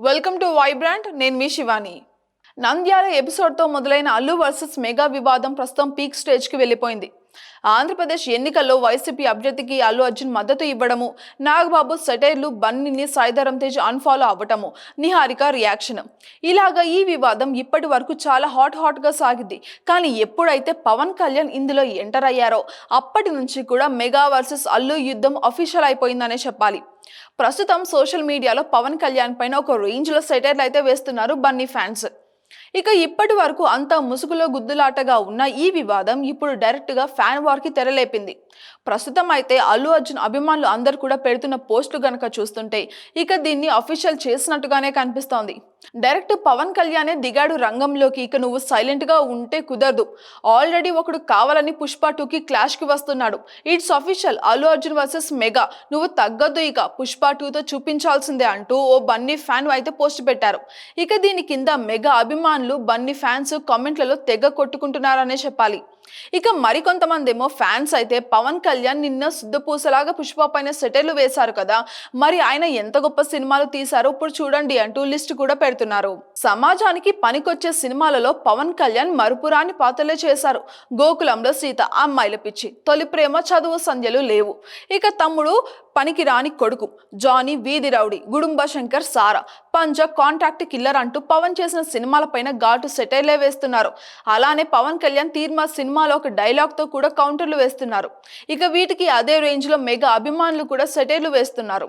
Welcome to Vibrant నేను మీ శివాని. నంద్యాల ఎపిసోడ్తో మొదలైన Allu versus mega వివాదం ప్రస్తుతం పీక్ స్టేజ్కి వెళ్ళిపోయింది. ఆంధ్రప్రదేశ్ ఎన్నికల్లో వైసీపీ అభ్యర్థికి అల్లు అర్జున్ మద్దతు ఇవ్వడము నాగబాబు సెటైర్లు బన్నీని సాయిధరం తేజ్ అన్ఫాలో అవ్వటము నిహారిక రియాక్షన్ ఇలాగా ఈ వివాదం ఇప్పటి వరకు చాలా హాట్ హాట్గా సాగింది. కానీ ఎప్పుడైతే పవన్ కళ్యాణ్ ఇందులో ఎంటర్ అయ్యారో అప్పటి నుంచి కూడా మెగా వర్సెస్ అల్లు యుద్ధం అఫీషియల్ అయిపోయిందనే చెప్పాలి. ప్రస్తుతం సోషల్ మీడియాలో పవన్ కళ్యాణ్ పైన ఒక రేంజ్లో సెటైర్లు అయితే వేస్తున్నారు బన్నీ ఫ్యాన్స్ ఇక ఇప్పటి వరకు అంతా ముసుగులో గుద్దులాటగా ఉన్న ఈ వివాదం ఇప్పుడు డైరెక్ట్గా ఫ్యాన్ వార్కి తెరలేపింది. ప్రస్తుతం అయితే అల్లు అర్జున్ అభిమానులు అందరు కూడా పెడుతున్న పోస్టులు గనక చూస్తుంటే ఇక దీన్ని అఫీషియల్ చేసినట్టుగానే కనిపిస్తోంది. డైరెక్ట్ పవన్ కళ్యాణే దిగాడు రంగంలోకి. ఇక నువ్వు సైలెంట్గా ఉంటే కుదరదు. ఆల్రెడీ ఒకడు కావాలని పుష్ప టూకి క్లాష్కి వస్తున్నాడు. It's official Allu Arjun versus mega. నువ్వు తగ్గద్దు ఇక. పుష్ప టూతో చూపించాల్సిందే అంటూ ఓ బన్నీ ఫ్యాన్ అయితే పోస్ట్ పెట్టారు. ఇక దీని కింద మెగా అభిమానులు బన్నీ ఫ్యాన్స్ కామెంట్లలో తెగ కొట్టుకుంటున్నారనే చెప్పాలి. ఇక మరికొంతమంది ఏమో ఫ్యాన్స్ అయితే పవన్ కళ్యాణ్ నిన్న శుద్ధపూసలాగా పుష్ప పైన సెటైర్లు వేశారు కదా. మరి ఆయన ఎంత గొప్ప సినిమాలు తీశారో ఇప్పుడు చూడండి అంటూ లిస్ట్ కూడా పెడుతున్నారు. సమాజానికి పనికొచ్చే సినిమాలలో పవన్ కళ్యాణ్ మరుపురాని పాత్రలే చేశారు. గోకులంలో సీత అమ్మాయిల పిచ్చి తొలి ప్రేమ చదువు సంధ్యలు లేవు. ఇక తమ్ముడు పనికి రాని కొడుకు జానీ వీధి రౌడి గుడుంబ శంకర్ సారా పంజ కాంటాక్ట్ కిల్లర్ అంటూ పవన్ చేసిన సినిమాలపైన ఘాటు సెటైర్లే వేస్తున్నారు. అలానే పవన్ కళ్యాణ్ తీర్మా సినిమాలో ఒక డైలాగ్తో కూడా కౌంటర్లు వేస్తున్నారు. ఇక వీటికి అదే రేంజ్లో మెగా అభిమానులు కూడా సెటైర్లు వేస్తున్నారు.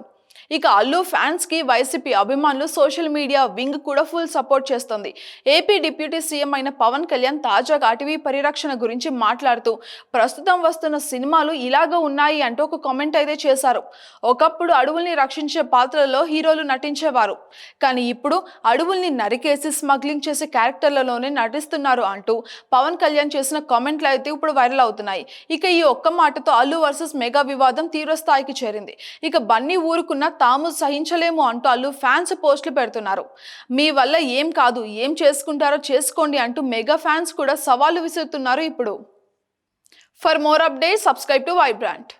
ఇక అల్లు ఫ్యాన్స్కి వైసీపీ అభిమానులు సోషల్ మీడియా వింగ్ కూడా ఫుల్ సపోర్ట్ చేస్తుంది. ఏపీ డిప్యూటీ సీఎం అయిన పవన్ కళ్యాణ్ తాజాగా అటవీ పరిరక్షణ గురించి మాట్లాడుతూ ప్రస్తుతం వస్తున్న సినిమాలు ఇలాగ ఉన్నాయి అంటూ ఒక కామెంట్ అయితే చేశారు. ఒకప్పుడు అడవుల్ని రక్షించే పాత్రలలో హీరోలు నటించేవారు. కానీ ఇప్పుడు అడవుల్ని నరికేసి స్మగ్లింగ్ చేసే క్యారెక్టర్లలోనే నటిస్తున్నారు అంటూ పవన్ కళ్యాణ్ చేసిన కామెంట్లు అయితే ఇప్పుడు వైరల్ అవుతున్నాయి. ఇక ఈ ఒక్క మాటతో అల్లు వర్సెస్ మెగా వివాదం తీవ్ర స్థాయికి చేరింది. ఇక బన్నీ ఊరుకున్న తాము సహించలేము అంటూ అల్లు ఫ్యాన్స్ పోస్టులు పెడుతున్నారు. మీ వల్ల ఏం కాదు ఏం చేసుకుంటారో చేసుకోండి అంటూ మెగా ఫ్యాన్స్ కూడా సవాలు విసురుతున్నారు ఇప్పుడు. For more update subscribe to vibrant